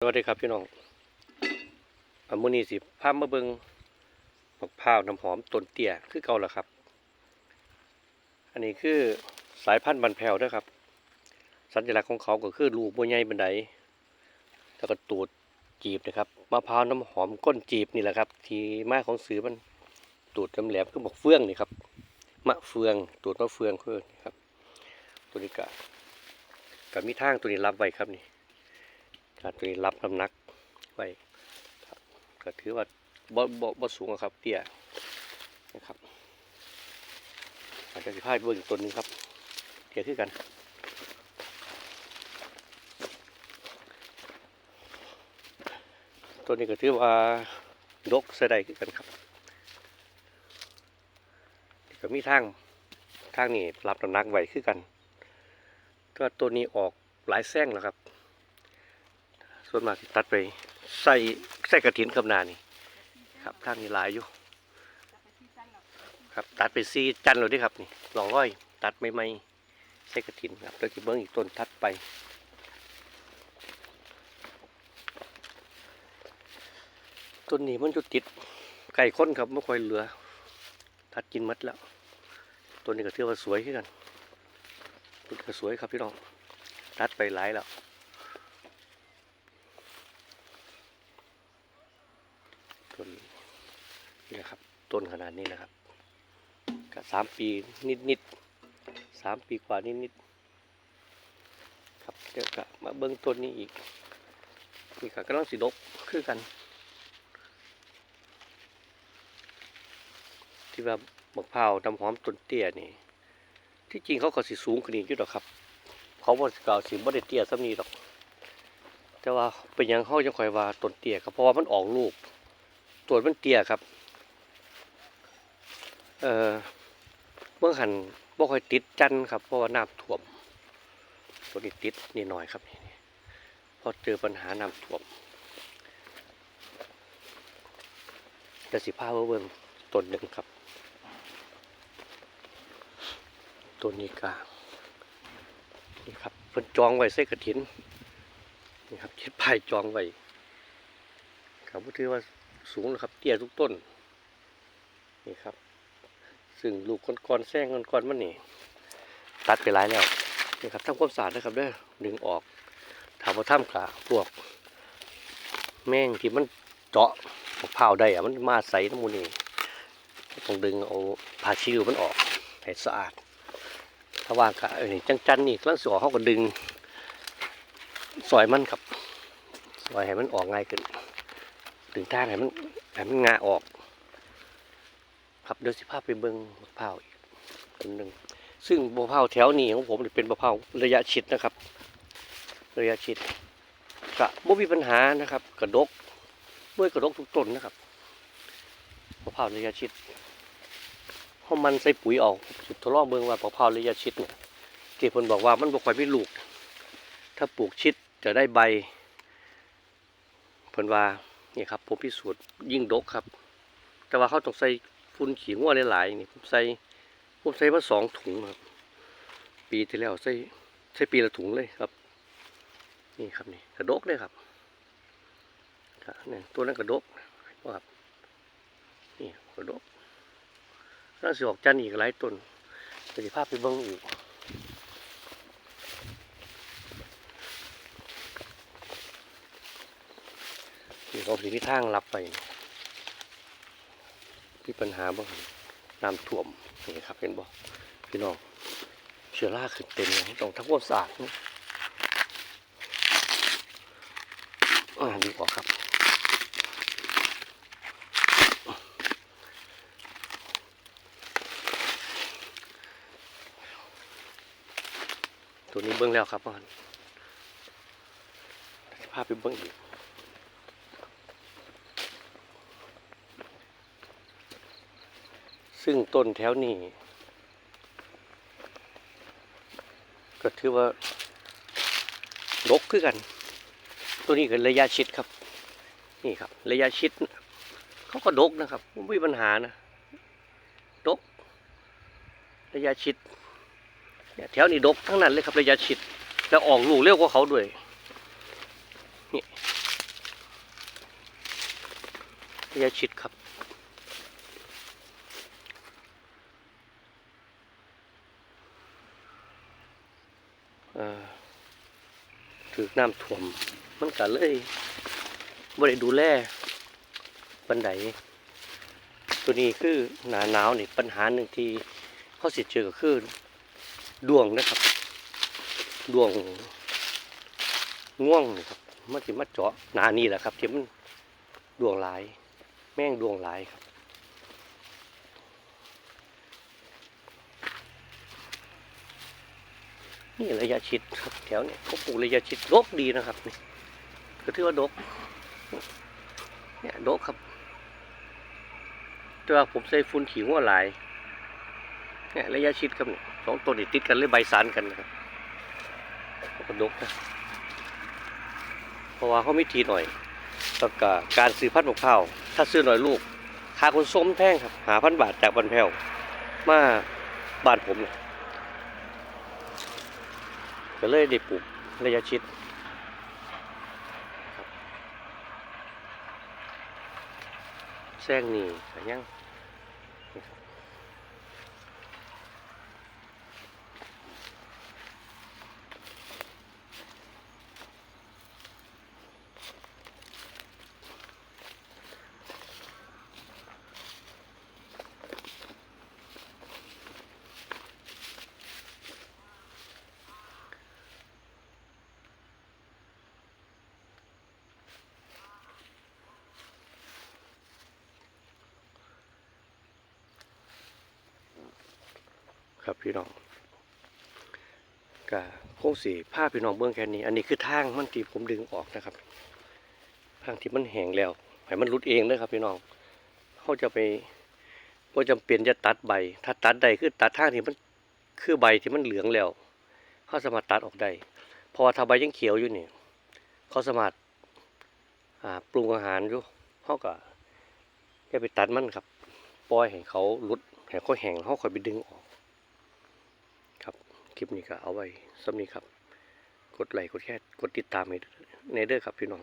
สวัสดีครับพี่น้องอามือนี้สิพามาเบิงมะพร้าวน้ำหอมต้นเตี้ยคือเก่าแล้วครับ อันนี้คือสายพันธุ์บันแพรวด้วยครับ สัญลักษณ์ของเขาก็คือลูกบัวใหญ่บันไดแล้วก็ตูดจีบนะครับ มะพร้าวน้ำหอมก้นจีบนี่แหละครับ ที่มาของสือมันตูดแหลมๆคือบอกเฟืองนี่ครับ มะเฟืองตูดมะเฟืองคือนครับ ตัวนี้ก็กับมีทางตัวนี้รับไว้ครับนี่ การตัวนี้รับน้ำหนักไว้ครับก็ถือว่าบ่บ่บ่สูงครับเตี้ยนะครับอาจจะสิพาไปเบิ่งต้นนึงครับเตี้ยคือกันตัวนี้ก็ถือว่าดกเสยใดคือกันครับก็มีทางทางนี้รับน้ำหนักไว้คือกันก็ตัวนี้ออกหลายแซงแล้วครับ ส่วนมากสิตัดไปใส่ใส่กระถินกับนานี่ครับทางนี้หลายอยู่ ครับตัดไปซีจันเลยดิครับนี่ลองร้อย ตัดไม่ไม่ใส่กระถินครับแล้วที่เบิ้งอีกต้นทัดไปต้นนี้มันจะติดไก่ข้นครับไม่ค่อยเหลือ ตัดกินมัดแล้วต้นนี้ก็ถือว่าสวยขึ้นกันต้นก็สวยครับพี่น้องตัดไปหลายแล้ว ต้นนี่นะครับ ต้นขนาดนี้นะครับก็สามปีนิดนิดสามปีกว่านิดนิดครับเดี๋ยวก็มาเบิ้งต้นนี้อีกนี่ก็กำลังสีดกคือกัน ที่ว่าหมกพร้าวน้ำหอมต้นเตี้ยนี่ ที่จริงเขาก็สิสูงกว่านี้อยู่ดอกครับ เขาบ่กล่าวสิบ่ได้เตี้ยซ้ำนี้ดอก แต่ว่าเป็นยังเขาจังคอยว่าต้นเตี้ยครับเพราะว่ามันออกลูก ตัวจมันเตี้ยครับ เอ่อเมื่อหันบ่ค่อยติดจันทร์ครับเพราะว่าน้ำท่วม ตัวนี้ติดนิดหน่อยครับนี่พอเจอปัญหาน้ำท่วมแต่สิพาเบิ่งต้นหนึ่งครับต้นนี้กานี่ครับเพิ่นจองไว้ใส่กระถินนี่ครับเช็ดไผ่จองไว้ครับก็ถือว่า สูงนะครับ เตี้ยทุกต้น นี่ครับ ซึ่งลูกก้อนๆแซงก้อนๆมันนี่ ตัดไปหลายแล้วนี่ครับทำความสะอาดนะครับเด้อดึงออกถามว่าถ้ำกะพวก แม่งที่มันเจาะมะพร้าได้อะมันมาใส่น้ำมูนี่ต้องดึงเอาผ้าชิวมันออกให้สะอาด ถ้าว่างกะเออนี่จังๆนี่กลังสอเขาก็ดึงซอยมันครับซอยให้มันออกง่ายขึ้น ดึงท่าให้มันให้มันงาออก ครับเดี๋ยวสิพาไปเบิ้งมะพร้าวอีกคนหนึ่งซึ่งมะพร้าวแถวนี้ของผมเป็นมะพร้าวระยะชิดนะครับ ระยะชิดกะบ่มีปัญหานะครับ กระดกเมื่อกระดกทุกต้นนะครับมะพร้าวระยะชิดเพราะมันใส่ปุ๋ยออกสุดทดลองเบิ่งว่ามะพร้าวระยะชิดเนี่ยที่เพิ่นบอกว่ามันบ่ค่อยมีลูก ถ้าปลูกชิดจะได้ใบเพิ่นว่า นี่ครับผมพิสูจน์ยิ่งดกครับ แต่ว่าเขาต้องใส่ฟุ้นขี้งัวหลายๆนี่ผมใส่ผมใส่มาสองถุงครับ ปีที่แล้วใส่ใส่ปีละถุงเลยครับ นี่ครับนี่กระดกเลยครับนี่ตัวนั้นกระดกครับนี่กระดกแล้วสิออกจันทร์อีกหลายต้นจะสิภาพไปเบิ้งอีก นี่เขาสิมีทางรับไปที่ปัญหาบ่น้ำท่วมนี่ครับเห็นบ่พี่น้องเชื้อราขึ้นเต็มเลยต้องทำควาสะอาดนะอ่าดีกว่าครับตัวนี้เบิ้งแล้วครับพ่อนภาพไปเบิ้งอีก ซึ่งต้นแถวนี้ ก็ถือว่าลกขึ้นกัน ตัวนี้คือระยะชิดครับ นี่ครับ ระยะชิด เขาก็ดกนะครับไม่มีปัญหานะดก ระยะชิดเนี่ยแถวนี้ดกทั้งนั้นเลยครับระยะชิดแล้วออกลูกเร็วกว่าเขาด้วยนี่ระยะชิดครับ ถือน้ำท่วม มันก็เลยบ่ได้ดูแลบันไดตัวนี้คือหนาหนาวนี่ปัญหาหนึ่งที่เขาสิเจอก็คือดวงนะครับดวงง่วงนี่ครับมันสิมาเจาะหนานี่แหละครับที่มันดวงหลาย แม่งดวงหลายครับ นี่ระยะชิดครับแถวเนี้เขาปลูกระยะชิดดกดีนะครับนี่ก็ถือว่าดกเนี่ยดกครับแต่ว่าผมใส่ฟุ้นขี้หัวหลายเนี่ยระยะชิดครับสองต้นนี่ติดกันเลยใบสานกันนะครับก็ดกนะเพราะว่าเขาไม่ทีหน่อยแล้วก็การซื้อพันธุ์มะพร้าวถ้าซื้อหน่อยลูกค่าคนส้มแพงครับหาพันบาทจากบันแพวมาบ้านผมเนี่ย ก็เลยได้ปลูกระยะชิดแซงนี่ก็ยังนี่ครับ ครับพี่น้องก็คงสีผ้าพี่น้องเบื้องแค่นี้ อันนี้คือทางมันที่ผมดึงออกนะครับ ทางที่มันแห้งแล้วให้มันรุดเองนะครับพี่น้องเขาจะไปว่าจำเป็นจะตัดใบ ถ้าตัดใดคือตัดทางที่มันคือใบที่มันเหลืองแล้วเขาสามารถตัดออกได้เพราะว่าถ้าใบยังเขียวอยู่นี่เขาสามารถปรุงอาหารอยู่เขาก็อย่ไปตัดมันครับปล่อยให้เขาลุดให้เขาแห้งเขาค่อยไปดึงออก คลิปนี้ก็เอาไว้สำนี้ครับ กดไลค์กดแชร์กดติดตามในเด้อครับพี่น้อง